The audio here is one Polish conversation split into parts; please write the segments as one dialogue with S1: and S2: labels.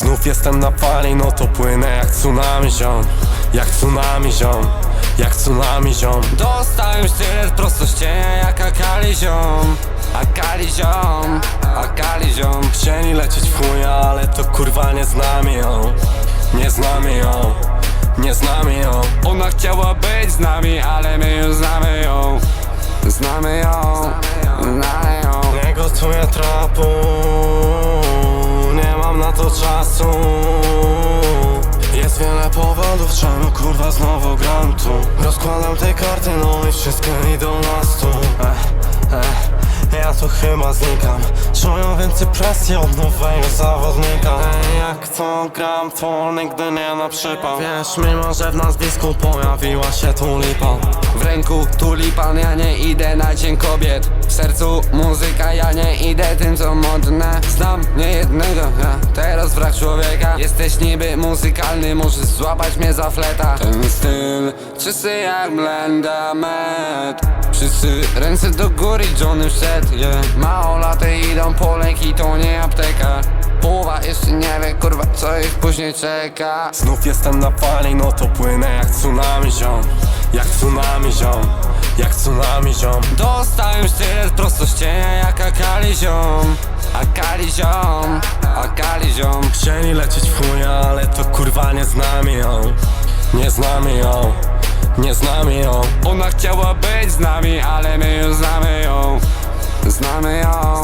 S1: Znów jestem na fali, no to płynę jak tsunami ziom. Jak tsunami ziom, jak tsunami ziom.
S2: Dostałem sztylet prosto z cienia jak Akali ziom. Akali ziom, Akali ziom.
S1: Chcieli lecieć w chuja, ale to kurwa nie znamy ją. Nie znamy ją, nie znamy ją.
S2: Ona chciała być z nami, ale my już znamy ją. Znamy ją, znamy ją.
S1: Nie gotuję trapu, to czasu Jest wiele powodów, czemu kurwa znowu gram tu Rozkładam te karty, no i wszystkie idą na stół. Ja tu chyba znikam. Czuję więcej presji od nowego zawodnika. Ej, Jak to gram, to nigdy nie na przypał. Wiesz, mimo że w nazwisku pojawiła się tu lipa
S2: W ręku tulipan, ja nie idę na dzień kobiet. W sercu muzyka, ja nie idę tym co modne. Znam nie jednego, ja teraz wrak człowieka. Jesteś niby muzykalny, możesz złapać mnie za fleta. Ten styl, czysty jak blenda med Wszyscy. Ręce do góry, Johnny wszedł, yeah. Małolaty idą po leki, to nie apteka. Połowa jeszcze nie wie, kurwa, co ich później czeka.
S1: Znów jestem na fali, no to płynę jak tsunami ziom. Jak tsunami ziom, jak tsunami ziom.
S2: Dostałem sztylet prosto z cienia jak Akali ziom. Akali ziom, Akali ziom.
S1: Chcieli lecieć w chuja, ale to kurwa nie znamy ją. Nie znamy ją, nie znamy ją.
S2: Ona chciała być z nami, ale my już znamy ją. Znamy ją,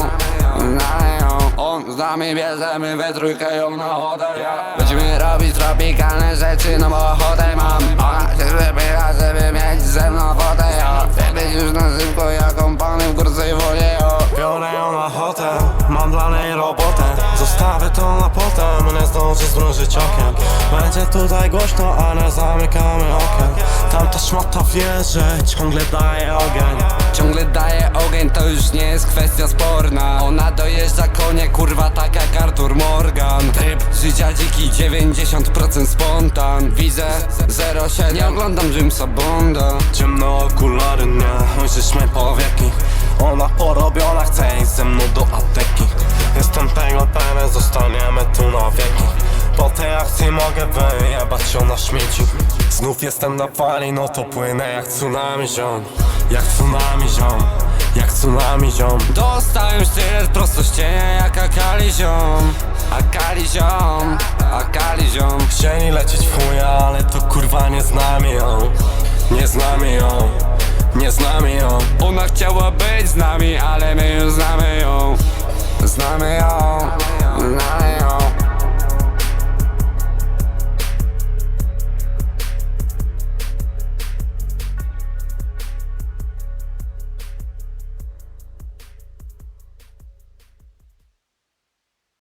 S2: znamy ją. On z nami bierzemy we trójkę ją na hotel Będziemy robić tropikalne rzeczy, no bo ochotę mam
S1: zdążę zmrużyć okiem. Będzie tutaj głośno, ale zamykamy okien Tamta szmata wie, że ciągle daje ogień.
S2: Ciągle daje ogień, to już nie jest kwestia sporna. Ona dojeżdża konie, kurwa tak jak Arthur Morgan. Tryb życia dziki, 90% spontan. Widzę 07, nie oglądam Jamesa Bonda
S1: Ciemne okulary, nie ujrzysz mnie powieki Ona porobiona, akcji mogę wyjebać ją na śmieci. Znów jestem na fali, no to płynę jak tsunami ziom. Jak tsunami ziom, jak tsunami ziom.
S2: Dostałem sztylet prosto z cienia jak Akali ziom. Akali ziom, Akali ziom.
S1: Chcieli lecieć w chuja, ale to kurwa nie znamy ją. Nie znamy ją, nie znamy ją.
S2: Ona chciała być z nami, ale my już Znamy ją, znamy ją